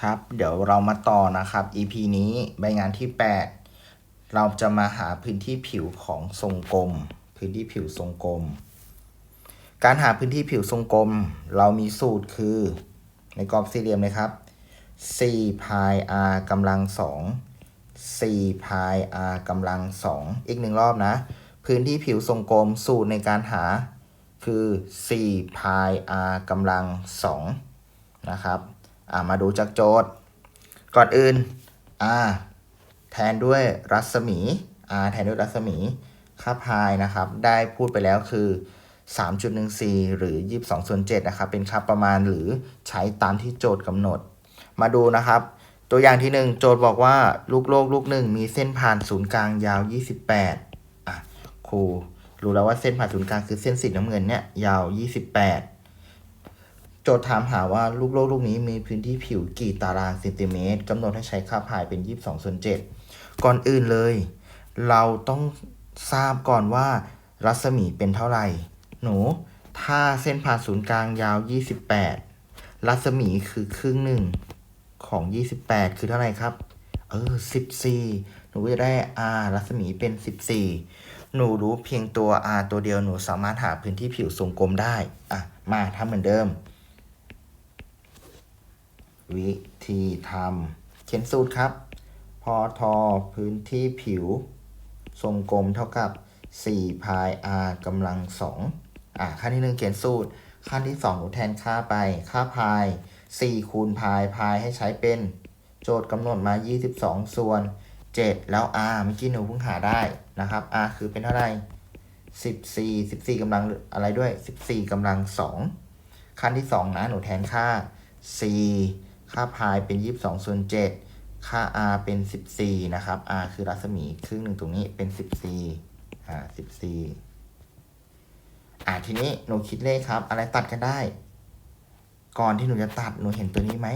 ครับ เดี๋ยวเรามาต่อนะครับ EP นี้ใบงานที่ 8 เราจะมาหาพื้นที่ผิวของทรงกลม พื้นที่ผิวทรงกลม การหาพื้นที่ผิวทรงกลม เรามีสูตรคือในกรอบสี่เหลี่ยมเลยครับ4พาย r กำลัง2 4พาย r กำลัง 2 อีกหนึ่งรอบนะ พื้นที่ผิวทรงกลมสูตรในการหาคือ4พาย r กำลัง2นะครับ มาดูจากโจทย์ ก่อนอื่น r แทนด้วยรัศมี r แทนด้วยรัศมีค่าพายนะครับ ได้พูดไปแล้วคือ 3.14 หรือ 22ส่วน7นะครับ เป็นค่าประมาณหรือใช้ตามที่โจทย์กำหนด มาดูนะครับ ตัวอย่างที่ 1 โจทย์บอกว่าลูกโลกลูกหนึ่งมีเส้นผ่านศูนย์กลางยาว 28อะครูรู้แล้วว่าเส้นผ่านศูนย์กลางคือเส้นสีน้ำเงินเนี่ยยาว 28 โจทย์ถามหาว่าลูกโลกลูกนี้มีพื้นที่ผิวกี่ตารางเซนติเมตรกำหนดให้ใช้ค่าพายเป็น 22ส่วน7ก่อนอื่นเลย เราต้องทราบก่อนว่ารัศมีเป็นเท่าไหร่ หนู ถ้าเส้นผ่านศูนย์กลางยาว 28 รัศมีคือครึ่งหนึ่งของ 28 คือเท่าไหร่ครับ เออ 14 หนูจะได้ r รัศมีเป็น 14 หนูรู้เพียงตัว r ตัวเดียวหนูสามารถหาพื้นที่ผิวทรงกลมได้ อะ มาทำเหมือนเดิม วิธีทำเขียนสูตรครับ พอทอพื้นที่ผิว ทรงกลมเท่ากับ4พาย r กำลัง2อะขั้นที่ 1 เขียนสูตร ขั้นที่2หนูแทนค่าไป ค่าพาย4คูณพายพายให้ใช้เป็น โจทย์กำหนดมา 22 ส่วน 7 แล้ว r เมื่อกี้หนูเพิ่งหาได้นะครับ r คือเป็นเท่าไหร่14 14กำลังอะไรด้วย 14กำลัง2ขั้นที่ 2 นะ หนูแทนค่า 4 ค่าพายเป็น 22ส่วน7ค่า r เป็น 14 นะครับ r คือรัศมีครึ่งหนึ่งตรงนี้เป็น 14อ่า14อ่าทีนี้หนูคิดเลขครับ อะไรตัดกันได้ ก่อนที่หนูจะตัดหนูเห็นตัวนี้ไหม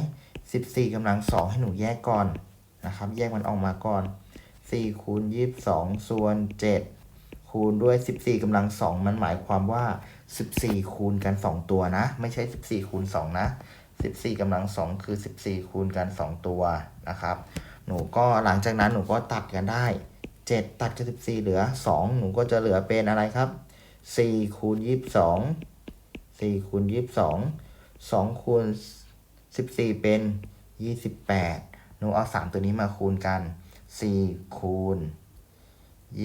14กำลัง2ให้หนูแยกก่อนนะครับ แยกมันออกมาก่อน 4คูณ22ส่วน7คูณด้วย 14กำลัง2มันหมายความว่า 14 คูณกัน 2 ตัวนะ ไม่ใช่ 14คูณ2นะ 14กำลัง2คือ 14 คูณกัน 2 ตัวนะครับ หนูก็หลังจากนั้นหนูก็ตัดกันได้ 7 ตัดกับ 14 เหลือ 2 หนูก็จะเหลือเป็นอะไรครับ 4 คูณ 22 4 คูณ 22 2 คูณ 14 เป็น 28 หนูเอา 3 ตัวนี้มาคูณกัน 4 คูณ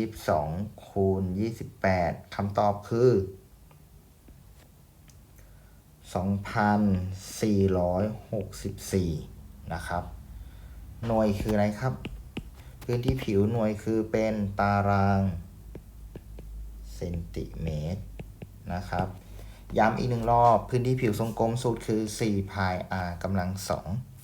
22 คูณ 28คำตอบคือ 2,464 นะครับ หน่วยคืออะไรครับ พื้นที่ผิวหน่วยคือเป็นตารางเซนติเมตรนะครับ ย้ำอีกหนึ่งรอบ พื้นที่ผิวทรงกลมสูตรคือ4พาย r กำลัง2